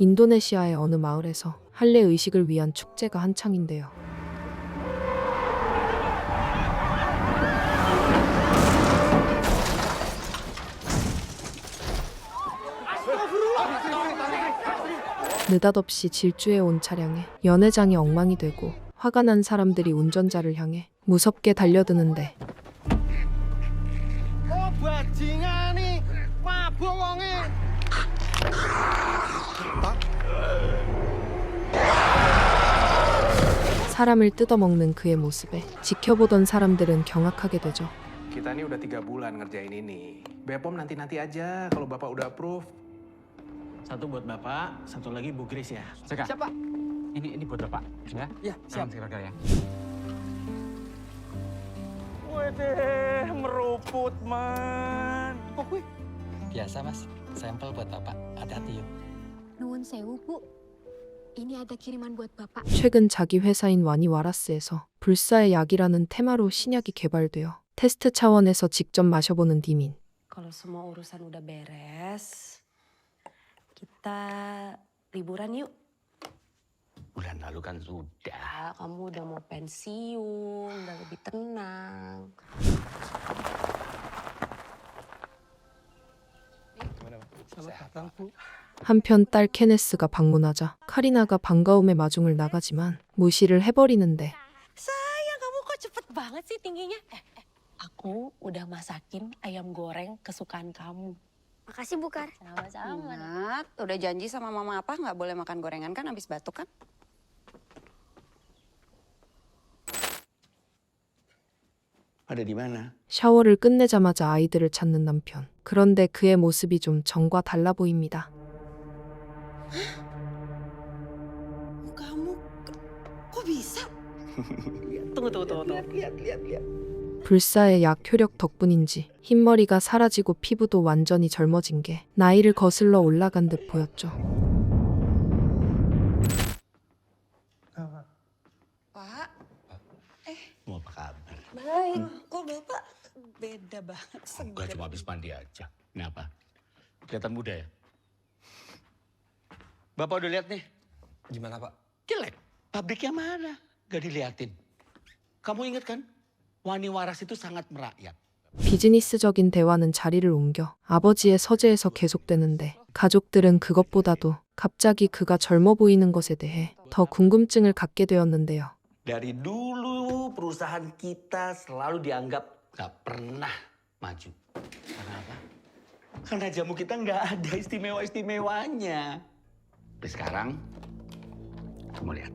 인도네시아의 어느 마을에서 할례 의식을 위한 축제가 한창인데요. 느닷없이 질주해 온 차량에 연회장이 엉망이 되고 화가 난 사람들이 운전자를 향해 무섭게 달려드는데 사람을 뜯어먹는 그의 모습에 지켜보던 사람들은 경악하게 되죠. Kita ini udah tiga bulan ngerjain ini. Bepom nanti-nanti aja kalau bapak udah approve. Satu buat Bapak, satu lagi Bu Grace ya. Cek, Siapa? Ini ini buat Bapak, ya? Iya, siap. Sebentar ya. Wede, meruput man. Kok gue? Biasa, Mas. Sampel buat Bapak. Hati-hati yuk. Nuwun sewu, Bu. 최근 자기 회사인 와니와라스에서 불사의 약이라는 테마로 신약이 개발되어 테스트 차원에서 직접 마셔보는 디민. Kalau semua urusan udah beres, kita liburan yuk. Bulan lalu kan sudah. Kamu udah mau pensiun, udah lebih tenang. 한편 딸 케네스가 방문하자 카리나가 반가움의 마중을 나가지만 무시를 해버리는데 Sayang, kamu kok cepet banget sih tingginya? Eh, eh, aku udah masakin ayam goreng kesukaan kamu. Makasih, Bu Kar. Sama-sama. Nat, udah janji sama mama apa nggak boleh makan gorengan kan habis batuk kan? Ada di mana? 샤워를 끝내자마자 아이들을 찾는 남편. 그런데 그의 모습이 좀 전과 달라 보입니다. Kamu kok bisa? Tunggu, tunggu, tunggu. tunggu. 불사의 약 효력 덕분인지 흰머리가 사라지고 피부도 완전히 젊어진 게 나이를 거슬러 올라간 듯 보였죠. Pak, Mau apa kabar? baik. Kok bapak beda banget Enggak cuma habis mandi aja. Kenapa? Kelihatan muda ya? Bapak udah lihat nih? Gimana Pak? Jelek. Pabriknya mana? Gak diliatin. Kamu ingat kan? Wani waras itu sangat merakyat. 비즈니스적인 대화는 자리를 옮겨 아버지의 서재에서 계속되는데 가족들은 그것보다도 갑자기 그가 젊어 보이는 것에 대해 더 궁금증을 갖게 되었는데요. Dari dulu perusahaan kita selalu dianggap Gak pernah maju. karena apa? Karena jamu kita nggak ada istimewa-istimewanya. Tapi sekarang, kamu lihat.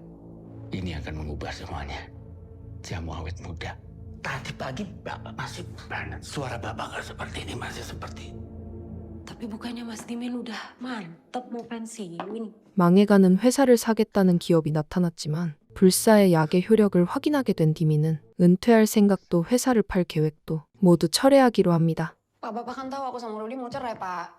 Ini akan mengubah semuanya. Jamu awet muda. Tadi pagi bapak masih banget. Suara bapak nggak seperti ini, masih seperti ini. Tapi bukannya Mas Dimin udah mantep mau pensiun? 망해가는 회사를 사겠다는 기업이 나타났지만 불사의 약의 효력을 확인하게 된 디미는 은퇴할 생각도 회사를 팔 계획도 모두 철회하기로 합니다. Pak, bapak kan tahu aku sama Rudi mau cerai, Pak.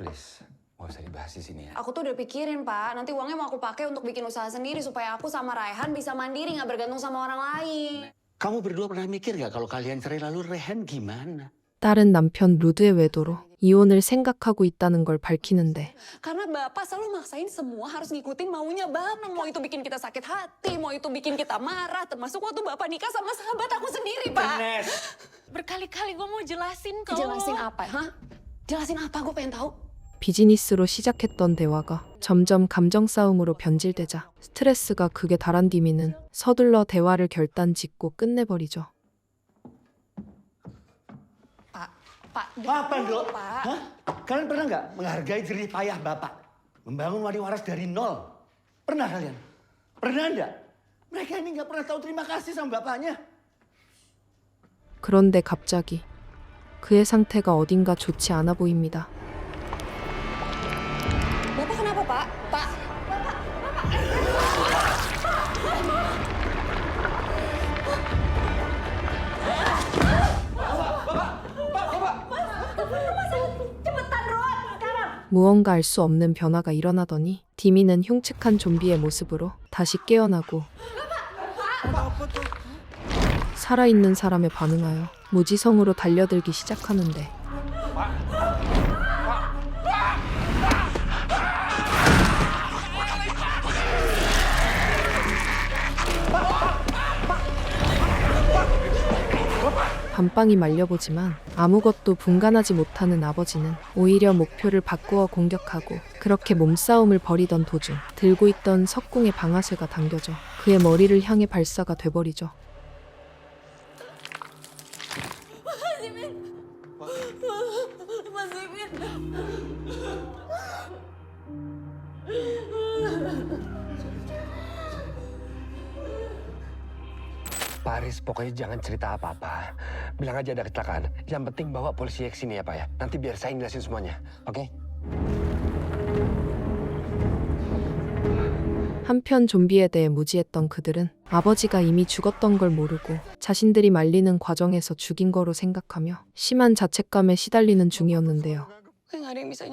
Please, gak usah dibahas di sini ya. Aku tuh udah pikirin, Pak. Nanti uangnya mau aku pakai untuk bikin usaha sendiri supaya aku sama Raihan bisa mandiri nggak bergantung sama orang lain. Kamu berdua pernah mikir nggak kalau kalian cerai lalu Rehan gimana? 딸은 남편 루드의 외도로 이혼을 생각하고 있다는 걸 밝히는데 Karena bapak selalu maksain semua harus ngikutin maunya bapak. Mau itu bikin kita sakit hati, mau itu bikin kita marah. Termasuk waktu bapak nikah sama sahabat aku sendiri, Pak. Berkali-kali gue mau jelasin ke Jelasin lo. apa, hah? Jelasin apa? Gue pengen tahu. 비즈니스로 시작했던 대화가 점점 감정 싸움으로 변질되자 스트레스가 극에 달한 디미는 서둘러 대화를 결단 짓고 끝내버리죠. Pak, Pak, Apa, dulu, Dok? Pak. Hah? Kalian pernah nggak menghargai jerih payah bapak? Membangun wadi waras dari nol? Pernah kalian? Pernah enggak? Mereka ini nggak pernah tahu terima kasih sama bapaknya. 그런데 갑자기 그의 상태가 어딘가 좋지 않아 보입니다. 무언가 알 수 없는 변화가 일어나더니 디미는 흉측한 좀비의 모습으로 다시 깨어나고 살아있는 사람에 반응하여 무지성으로 달려들기 시작하는데 밤빵이 말려보지만 아무것도 분간하지 못하는 아버지는 오히려 목표를 바꾸어 공격하고 그렇게 몸싸움을 벌이던 도중 들고 있던 석궁의 방아쇠가 당겨져 그의 머리를 향해 발사가 돼버리죠. Paris, pokoknya. Bilang aja ada kecelakaan. Yang penting bawa polisi ke sini ya, Pak ya. Nanti biar saya jelasin semuanya. Oke? 한편 좀비에 대해 무지했던 그들은 아버지가 이미 죽었던 걸 모르고 자신들이 말리는 과정에서 죽인 거로 생각하며 심한 자책감에 시달리는 중이었는데요. Ada yang bisa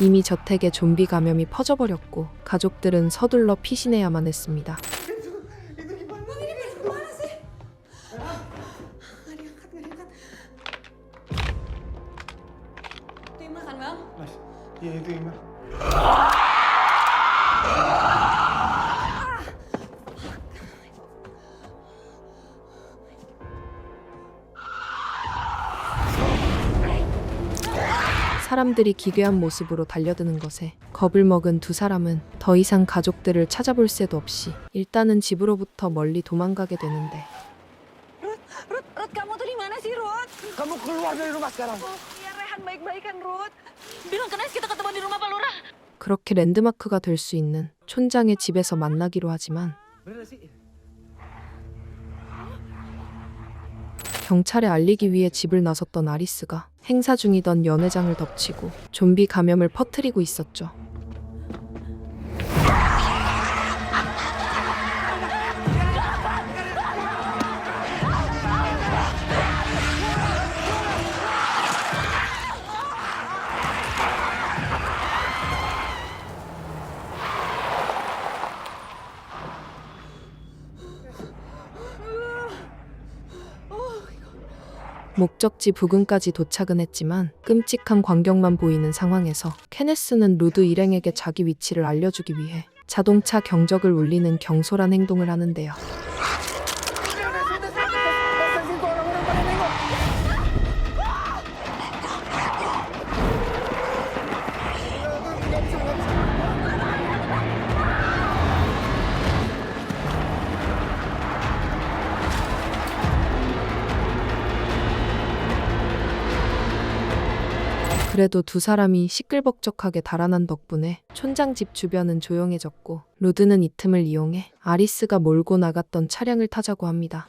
이미 저택에 좀비 감염이 퍼져버렸고 가족들은 서둘러 피신해야만 했습니다. 사람들이 기괴한 모습으로 달려드는 것에 겁을 먹은 두 사람은 더 이상 가족들을 찾아볼 새도 없이 일단은 집으로부터 멀리 도망가게 되는데 Rut, Rut kamu tuh di mana sih Rut? Kamu keluar dari rumah sekarang. Ya Rehan baik-baik kan Rut? Bilang ke Nes kita ketemu di rumah Pak Lurah. 그렇게 랜드마크가 될 수 있는 촌장의 집에서 만나기로 하지만 경찰에 알리기 위해 집을 나섰던 아리스가 행사 중이던 연회장을 덮치고 좀비 감염을 퍼뜨리고 있었죠. 목적지 부근까지 도착은 했지만 끔찍한 광경만 보이는 상황에서 케네스는 루드 일행에게 자기 위치를 알려주기 위해 자동차 경적을 울리는 경솔한 행동을 하는데요. 그래도 두 사람이 시끌벅적하게 달아난 덕분에 촌장 집 주변은 조용해졌고 루드는 이 틈을 이용해 아리스가 몰고 나갔던 차량을 타자고 합니다.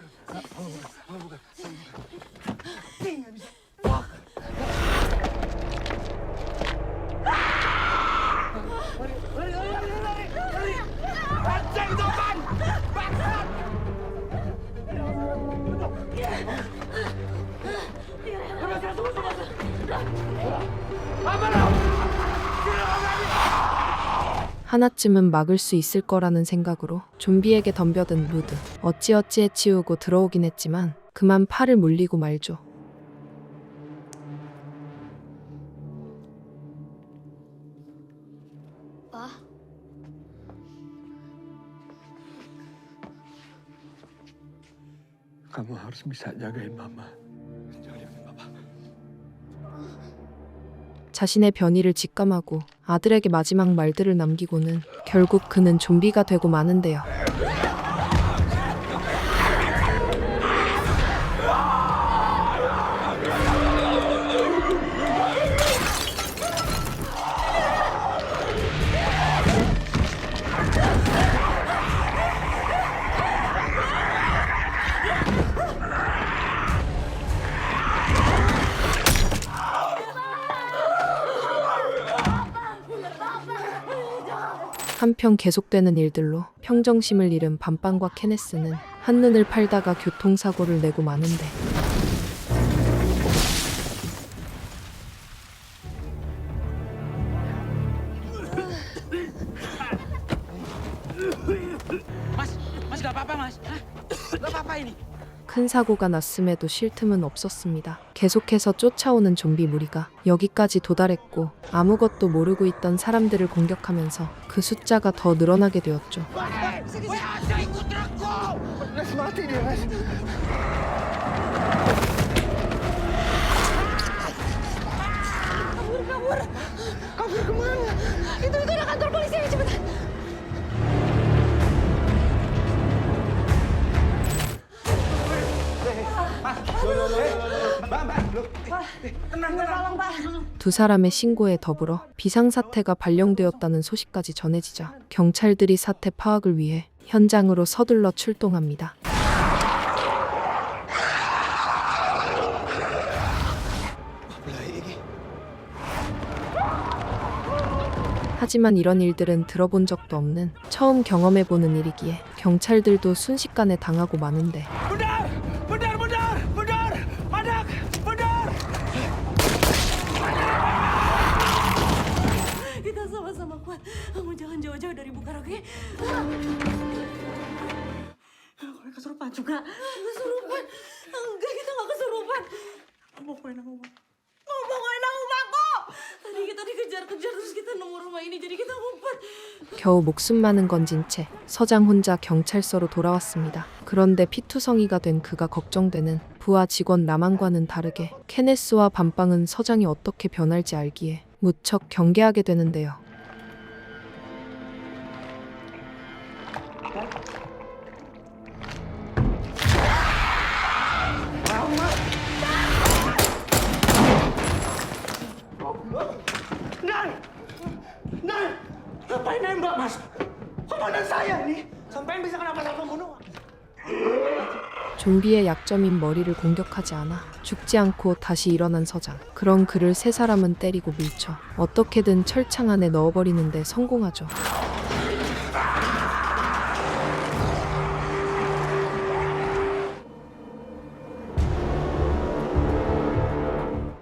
하나쯤은 막을 수 있을 거라는 생각으로 좀비에게 덤벼든 루드. 어찌어찌 해치우고 들어오긴 했지만 그만 팔을 물리고 말죠. Kamu harus bisa jagain mama. Jagain papa. 자신의 변이를 직감하고 아들에게 마지막 말들을 남기고는 결국 그는 좀비가 되고 마는데요. 한편 계속되는 일들로 평정심을 잃은 밤빵과 케네스는 한눈을 팔다가 교통사고를 내고 마는데. Mas, mas gak apa-apa 큰 사고가 났음에도 쉴 tum은 없었습니다. 계속해서 쫓아오는 좀비 무리가 여기까지 도달했고 아무것도 모르고 있던 사람들을 공격하면서 그 숫자가 더 늘어나게 되었죠. 두 사람의 신고에 더불어 비상사태가 발령되었다는 소식까지 전해지자 경찰들이 사태 파악을 위해 현장으로 서둘러 출동합니다. 하지만 이런 일들은 들어본 적도 없는 처음 경험해보는 일이기에 경찰들도 순식간에 당하고 마는데 jauh-jauh dari Bukarak ya. Gue kesurupan juga. Kesurupan. Enggak, kita nggak kesurupan. Pokoknya aku Pokoknya aku aku. Tadi kita dikejar-kejar terus kita nemu rumah ini jadi kita ngumpet. 겨우 목숨만은 건진 채 서장 혼자 경찰서로 돌아왔습니다. 그런데 피투성이가 된 그가 걱정되는 부하 직원 라만과는 다르게 케네스와 밤빵은 서장이 어떻게 변할지 알기에 무척 경계하게 되는데요. Komandan saya nih. Sampai bisa? 좀비의 약점인 머리를 공격하지 않아 죽지 않고 다시 일어난 서장. 그런 그를 세 사람은 때리고 밀쳐 어떻게든 철창 안에 넣어버리는데 성공하죠.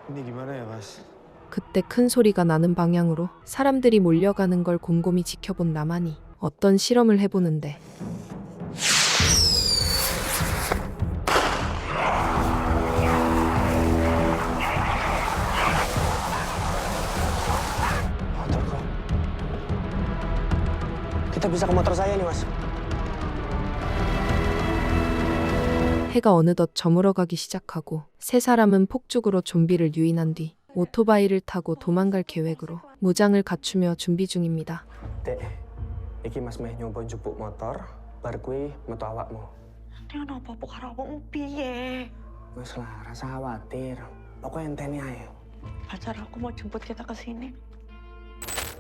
Ini gimana ya, Mas? 그때 큰 소리가 나는 방향으로 사람들이 몰려가는 걸 곰곰이 지켜본 나만이 어떤 실험을 해보는데 Motorku. Kita bisa ke motor saya nih, Mas. 해가 어느덧 저물어가기 시작하고 세 사람은 폭죽으로 좀비를 유인한 뒤 오토바이를 타고 도망갈 계획으로 무장을 갖추며 준비 중입니다. Dek, iki Mas meh nyoba jupuk motor, bar kuwi metu awakmu. Dia kenapa Bukarak mau piye? Wes lah, rasa khawatir. Pokoknya enteni ae. Pacar aku mau jemput kita ke sini.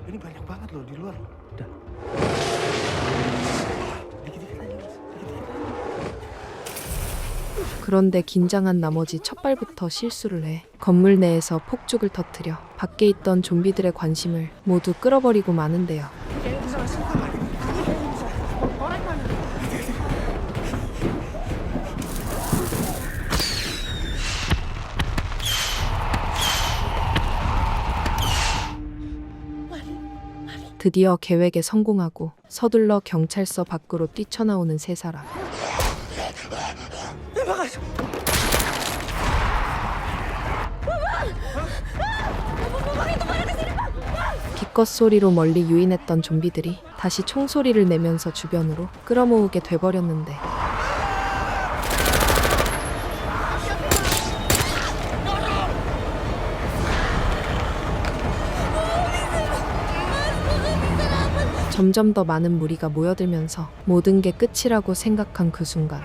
Ini banyak banget loh di luar. Udah. Dikit-dikit aja, Mas. 그런데 긴장한 나머지 첫 발부터 실수를 해 건물 내에서 폭죽을 터뜨려 밖에 있던 좀비들의 관심을 모두 끌어버리고 마는데요. 드디어 계획에 성공하고 서둘러 경찰서 밖으로 뛰쳐나오는 세 사람. 기껏 소리로 멀리 유인했던 좀비들이 다시 총소리를 내면서 주변으로 끌어모으게 돼버렸는데 점점 더 많은 무리가 모여들면서 모든 게 끝이라고 생각한 그 순간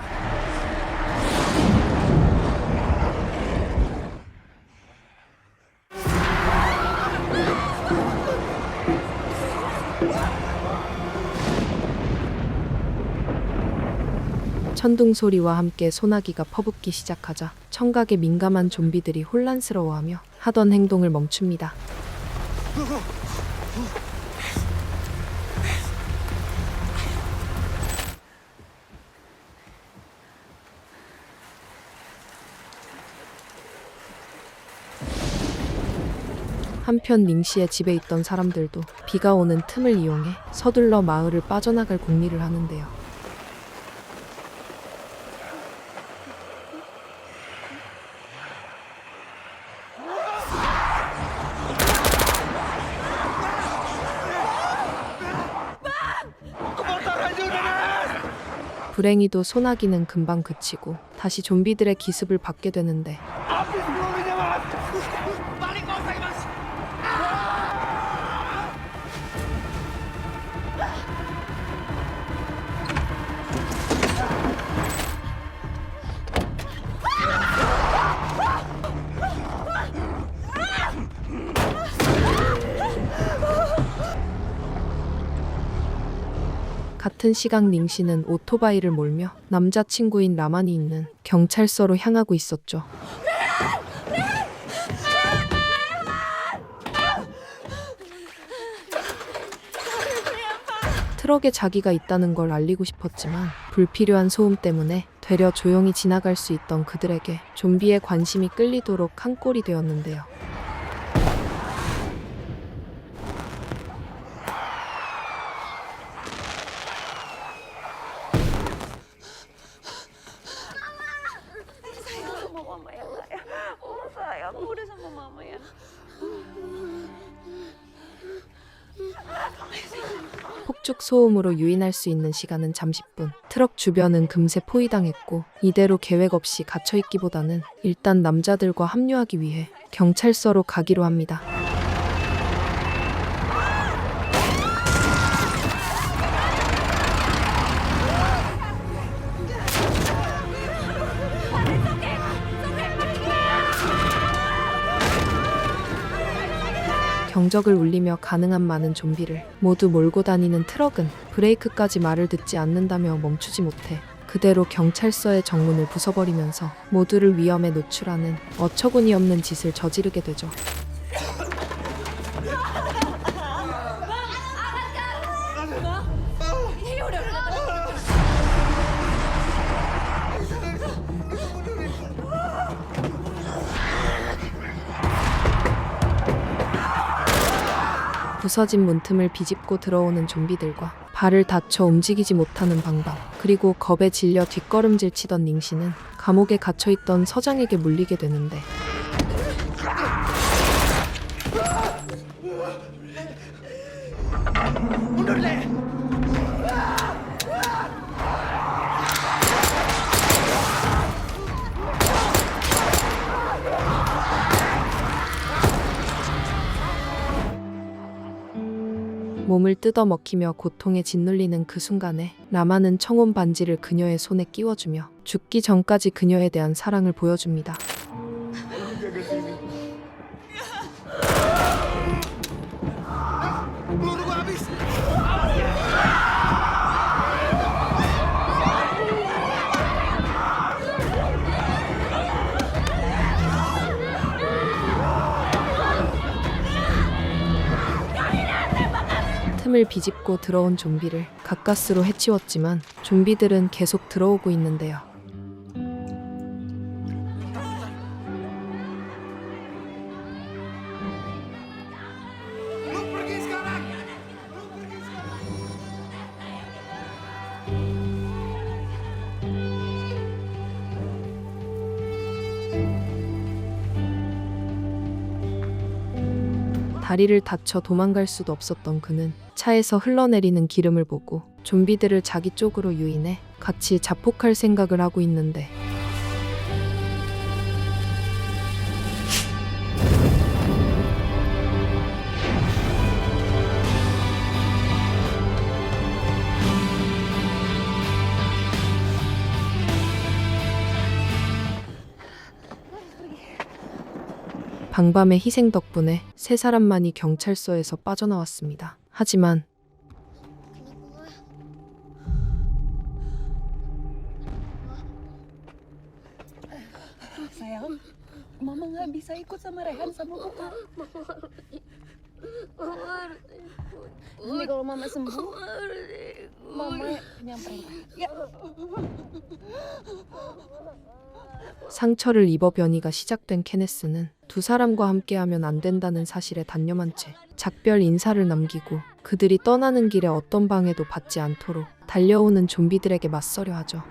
천둥 소리와 함께 소나기가 퍼붓기 시작하자 청각에 민감한 좀비들이 혼란스러워하며 하던 행동을 멈춥니다. 한편 닝시의 집에 있던 사람들도 비가 오는 틈을 이용해 서둘러 마을을 빠져나갈 공리를 하는데요. 불행히도 소나기는 금방 그치고 다시 좀비들의 기습을 받게 되는데 같은 시각 닝씨는 오토바이를 몰며 남자친구인 라만이 있는 경찰서로 향하고 있었죠. 트럭에 자기가 있다는 걸 알리고 싶었지만 불필요한 소음 때문에 되려 조용히 지나갈 수 있던 그들에게 좀비의 관심이 끌리도록 한 꼴이 되었는데요. 소음으로 유인할 수 있는 시간은 잠시뿐. 트럭 주변은 금세 포위당했고 이대로 계획 없이 갇혀 있기보다는 일단 남자들과 합류하기 위해 경찰서로 가기로 합니다. 경적을 울리며 가능한 많은 좀비를 모두 몰고 다니는 트럭은 브레이크까지 말을 듣지 않는다며 멈추지 못해 그대로 경찰서의 정문을 부숴버리면서 모두를 위험에 노출하는 어처구니 없는 짓을 저지르게 되죠. 부서진 문틈을 비집고 들어오는 좀비들과 발을 다쳐 움직이지 못하는 방방 그리고 겁에 질려 뒷걸음질 치던 닝씨는 감옥에 갇혀있던 서장에게 물리게 되는데 몸을 뜯어 먹히며 고통에 짓눌리는 그 순간에 라마는 청혼 반지를 그녀의 손에 끼워주며 죽기 전까지 그녀에 대한 사랑을 보여줍니다. 틈을 비집고 들어온 좀비를 가까스로 해치웠지만 좀비들은 계속 들어오고 있는데요. 다리를 다쳐 도망갈 수도 없었던 그는 차에서 흘러내리는 기름을 보고 좀비들을 자기 쪽으로 유인해 같이 자폭할 생각을 하고 있는데 방밤의 희생 덕분에 세 사람만이 경찰서에서 빠져나왔습니다. 하지만 Sayang, mama nggak bisa ikut sama Rehan sama Papa. Nanti kalau mama sembuh, mama nyamperin. Ya. 상처를 입어 변이가 시작된 케네스는 두 사람과 함께하면 안 된다는 사실에 단념한 채 작별 인사를 남기고 그들이 떠나는 길에 어떤 방해도 받지 않도록 달려오는 좀비들에게 맞서려 하죠.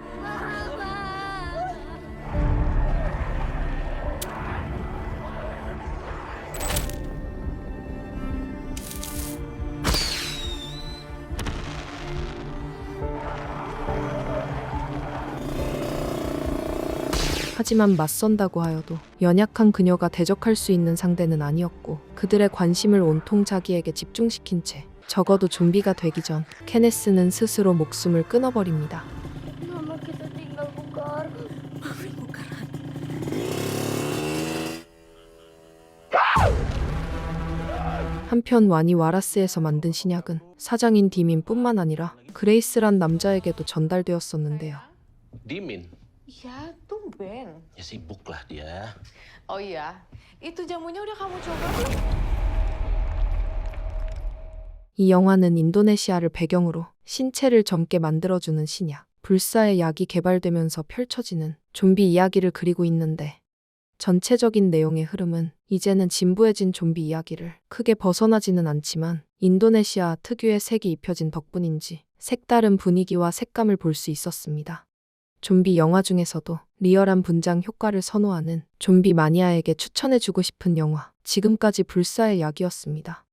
하지만 맞선다고 하여도 연약한 그녀가 대적할 수 있는 상대는 아니었고 그들의 관심을 온통 자기에게 집중시킨 채 적어도 좀비가 되기 전 케네스는 스스로 목숨을 끊어버립니다. 한편 와니 와라스에서 만든 신약은 사장인 디민뿐만 아니라 그레이스란 남자에게도 전달되었었는데요. Dimin, Ya, tumben. ya sibuk lah dia. Oh iya, itu jamunya udah kamu coba belum? 이 영화는 인도네시아를 배경으로 신체를 젊게 만들어주는 신약, 불사의 약이 개발되면서 펼쳐지는 좀비 이야기를 그리고 있는데 전체적인 내용의 흐름은 이제는 진부해진 좀비 이야기를 크게 벗어나지는 않지만 인도네시아 특유의 색이 입혀진 덕분인지 색다른 분위기와 색감을 볼 수 있었습니다. 좀비 영화 중에서도 리얼한 분장 효과를 선호하는 좀비 마니아에게 추천해주고 싶은 영화, 지금까지 불사의 약이었습니다.